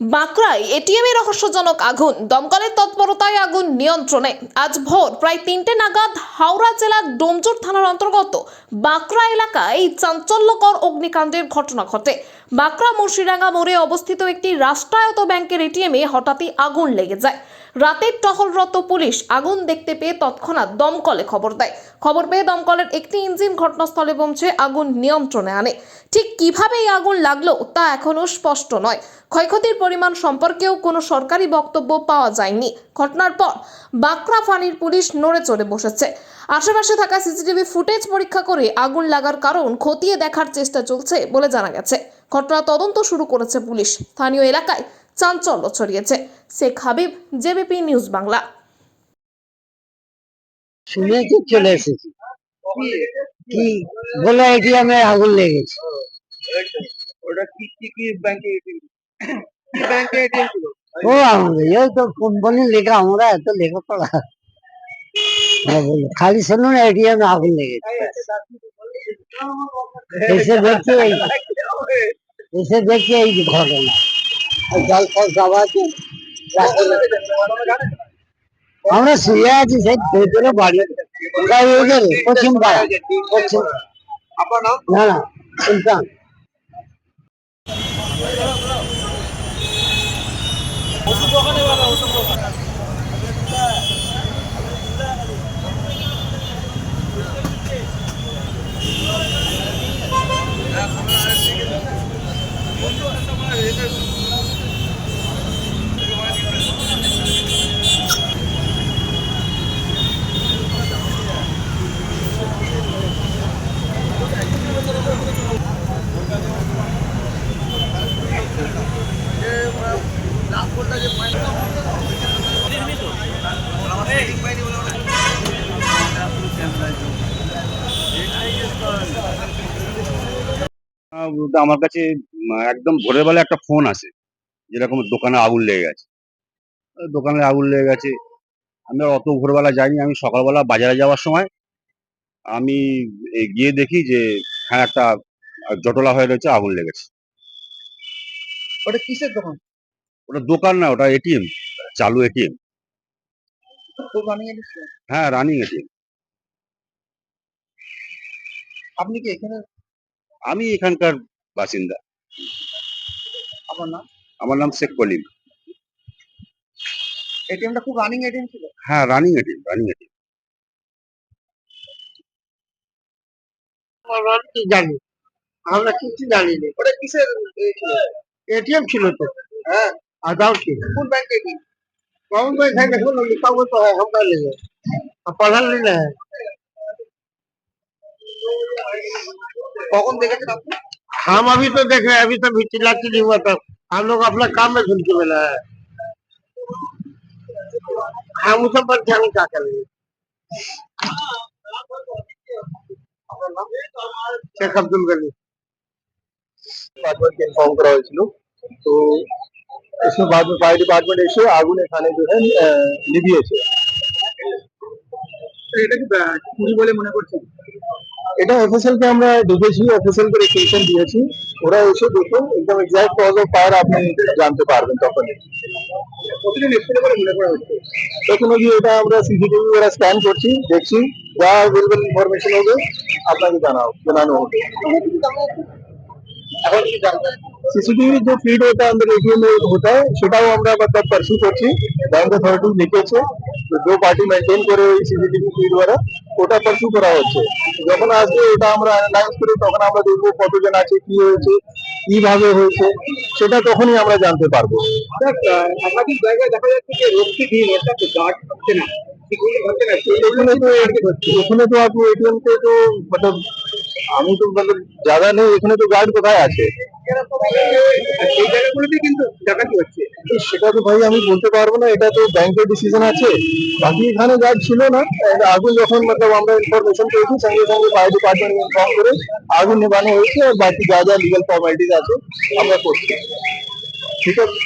বাঁকড়ায় এটিএমে রহস্যজনক আগুন, দমকলের তৎপরতায় আগুন নিয়ন্ত্রণে। আজ ভোর প্রায় তিনটে নাগাদ হাওড়া জেলার ডোমজোর থানার অন্তর্গত বাঁকড়া এলাকায় চাঞ্চল্যকর অগ্নিকাণ্ডের ঘটনা ঘটে। বাঁকড়া মুর্শিডাঙ্গা মোড়ে অবস্থিত একটি রাষ্ট্রায়ত্ত ব্যাংকের এটিএমে হঠাৎই আগুন লেগে যায়। রাতের টহলরত পুলিশ আগুন দেখতে পেয়ে তৎক্ষণাৎ দমকলে খবর দেয়। খবর পেয়ে দমকলের একটি ইঞ্জিন ঘটনাস্থলে পৌঁছে আগুন নিয়ন্ত্রণে আনে। ঠিক কীভাবে এই আগুন লাগল তা এখনও স্পষ্ট নয়। ক্ষয়ক্ষতির পরিমাণ সম্পর্কেও কোনো সরকারি বক্তব্য পাওয়া যায়নি। ঘটনার পর বাঁকড়া ফাঁড়ির পুলিশ নড়ে চড়ে বসেছে। আশেপাশে থাকা সিসিটিভি ফুটেজ পরীক্ষা করে আগুন লাগার কারণ খতিয়ে দেখার চেষ্টা চলছে বলে জানা গেছে। ঘটনা তদন্ত শুরু করেছে পুলিশ। স্থানীয় এলাকায় চাঞ্চল্য ছড়িয়েছে। Sheikh Habib JBP news Bangla. শুনেছি চলে এসেছি? কি বলে এটিএমে আগুন লেগেছে ওটা কি কি কি ব্যাংকে এটিএম ব্যাংকে এটিএম ছিল? ও আমাদের এই তো কোম্পানি লেখা আমরা এত লেখাপড়া হ্যাঁ, বলো। খালি শুনুন এটিএম আগুন লেগেছে এসে দেখছি এই এসে দেখছি এই ঘটনা। জল ফল সব আছে। আমরা শুয়ে আছি সেই ভেতরে বাড়ি। পশ্চিম পাড়া। পশ্চিম। না না সুলতান। আহ, বলতে আমার কাছে একদম ভোরের বেলা একটা ফোন আসে যেরকম দোকানে আগুন লেগে গেছে। দোকানে আগুন লেগে গেছে। আমি অত ভোরবেলা যাইনি। আমি সকালবেলা বাজারে যাওয়ার সময় আমি গিয়ে দেখি যে হ্যাঁ একটা জটলা হয়ে রয়েছে আগুন লেগেছে। ওটা কিসের দোকান? ওটা দোকান না ওটা এটিএম চালু এটিএম হ্যাঁ রানিং এটিএম আপনি কি এখানে আমি এখানকার বাসিন্দা আপনার নাম আমার নাম শেখ কলিম এটিএমটা খুব রানিং এটিএম ছিল হ্যাঁ রানিং এটিএম রানিং এটিএম আমরা কি জানি আমরা কিছু জানি না ওটা কিসের এ ছিল एटीएम ছিল তো হ্যাঁ आधार की কোন ব্যাংকে এটিএম कौन भाई है देखो ना लिखा हुआ तो है हम कर लेंगे अब पढ़ा लेना है কখন দেখেছেন আপনি हम अभी तो देख रहे हैं अभी तो भी चिल्ला चिल्ली हुआ था हम लोग अपना काम में झुल के मिला है हम उस पर ध्यान क्या करेंगे शेख अब्दुल गनी डिपार्टमेंट को इन्फॉर्म करा হয়েছিল তো इसमें बाद में फायर डिपार्टमेंट এসে আগুন এখানে जो है अ, নিভিয়েছে এটা কি চুরি বলে মনে করছেন এটা অফিসিয়াল কে আমরা ডেকেছি অফিসিয়াল কে রেকুয়েশন দিয়েছি। ওরা এসে দেখুন একদম এক্সাক্ট কজ অফ ফায়ার আপনি জানতে পারবেন তখন টেকনোলজি এটা আমরা সিসিটিভি ওরা স্ক্যান করছি দেখছি যা অ্যাভেলেবল ইনফরমেশন হবে আপনাকে জানাও জানানো হবে। সিসিটিভি যে ফিড ওটা আমাদের এটিএম এ হতে হয় সেটাও আমরা মতলব পার্সু করছি। ব্যাংক অথরিটি লিখেছে। যে দো পার্টি মেনটেন করে ওই সিসিটিভি ফিড দ্বারা ওটা পারস্যু করা হচ্ছে যখন আসবে এটা আমরা অ্যানালাইজ করি তখন আমরা দেখবো কতজন আছে কি হয়েছে কিভাবে হয়েছে সেটা তখনই আমরা জানতে পারবো একাধিক জায়গায় দেখা যাচ্ছে যে রক্ষী দিন অর্থাৎ গার্ড হচ্ছে না এখানে তো এখানে তো আপনি এটিএম তে তো मतलब আমি তো मतलब জায়গা নেই এখানে তো গার্ড কোথায় আছে সেই জায়গাগুলোতে কিন্তু ডাকাতি হচ্ছে সেটা তো ভাই আমি বলতে পারব না, এটা তো ব্যাংকের ডিসিশন আছে। বাকি এখানে যা ছিল না আগুন যখন মতলব আমরা ইনফরমেশন পেয়েছি, সঙ্গে সঙ্গে ফায়ার ডিপার্টমেন্ট ইনফর্ম করে আগুন নেবানো হয়েছে আর বাকি যা যা লিগাল ফর্মালিটিস আছে, আমরা করছি। ঠিক আছে?